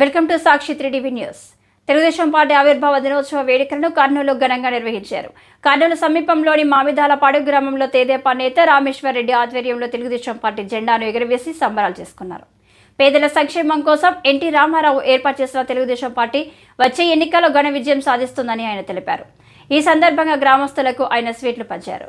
Welcome to Sakshi three TV news. Telugudesam party ఆవిర్భావ దినోత్సవ వేడుకలను కర్నూలు ఘనంగా నిర్వహించారు. కర్నూలు సమీపంలోని మామిదాలపాడు గ్రామంలో తేదేపా నేత రామేశ్వరరెడ్డి ఆధ్వర్యంలో తెలుగుదేశం పార్టీ జెండాను ఎగురవేసి సంబరాలు చేసుకున్నారు. పేదల సంక్షేమం కోసం ఎన్టీ రామారావు ఏర్పాటు చేసిన తెలుగుదేశం పార్టీ వచ్చే ఎన్నికల్లో ఘన విజయం సాధిస్తుందని ఆయన తెలిపారు. ఈ సందర్భంగా గ్రామస్తులకు ఆయన స్వీట్లు పంచారు.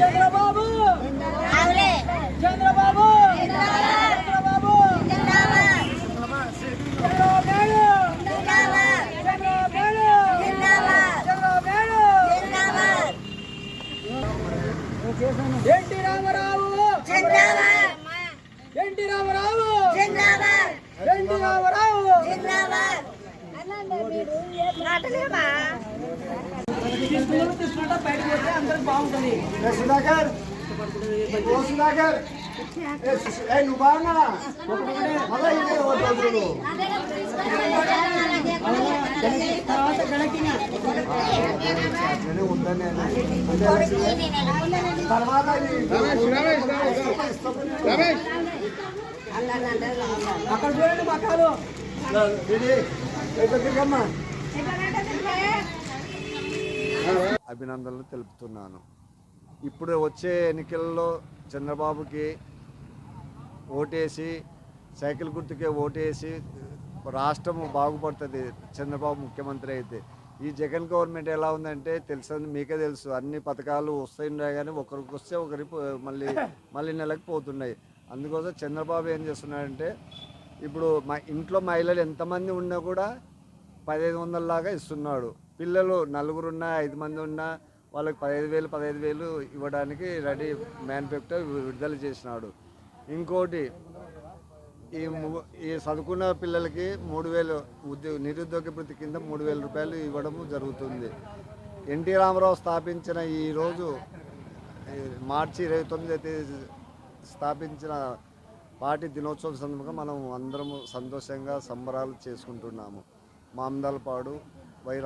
చంద్రబాబు ఆవులే చంద్రబాబు జిందాబాద్ చంద్రబాబు జిందాబాద్ చంద్రబాబు జిందాబాద్ చంద్రబాబు జిందాబాద్ చంద్రబాబు జిందాబాద్ ఎన్టీ రామారావు జిందాబాద్ ఎన్టీ రామారావు జిందాబాద్ ఎన్టీ రామారావు జిందాబాద్ మాటలేమా తీసుకుంటే తీసుకుంటా బయటకు వస్తే అందరికి బాగుంటుంది ఏ సుధాకర్ ఓ సుధాకర్ నువ్వు బాగున్నా మళ్ళా ఇదే ఓ రోజులు తర్వాత అక్కడ చూడండి మకాలు. అభినందనలు తెలుపుతున్నాను. ఇప్పుడు వచ్చే ఎన్నికల్లో చంద్రబాబుకి ఓటేసి సైకిల్ గుర్తుకే ఓటేసి రాష్ట్రం బాగుపడుతుంది. చంద్రబాబు ముఖ్యమంత్రి అయితే. ఈ జగన్ గవర్నమెంట్ ఎలా ఉందంటే తెలుసు మీకే తెలుసు. అన్ని పథకాలు వస్తున్నాయి కానీ ఒకరికి వస్తే ఒకరి పో- మళ్ళీ మళ్ళీ నెలకు పోతున్నాయి. అందుకోసం చంద్రబాబు ఏం చేస్తున్నాడంటే ఇప్పుడు మా ఇంట్లో మహిళలు ఎంతమంది ఉన్నా కూడా పదిహేను వందల లాగా ఇస్తున్నాడు. పిల్లలు నలుగురు ఉన్నా ఐదు మంది ఉన్నా వాళ్ళకి పదహైదు వేలు పదహైదు వేలు ఇవ్వడానికి రెడీ మ్యానుఫ్యాక్చర్ విడుదల చేసినాడు. ఇంకోటి ఈ ఈ చదువుకున్న పిల్లలకి మూడు వేలు ఉద్యోగ నిరుద్యోగ వృత్తి కింద మూడు వేల రూపాయలు ఇవ్వడం జరుగుతుంది. ఎన్టీ రామారావు స్థాపించిన ఈరోజు మార్చి ఇరవై తొమ్మిది తేదీ స్థాపించిన పార్టీ దినోత్సవం సందర్భంగా మనం అందరము సంతోషంగా సంబరాలు చేసుకుంటున్నాము. మామదాలపాడు వై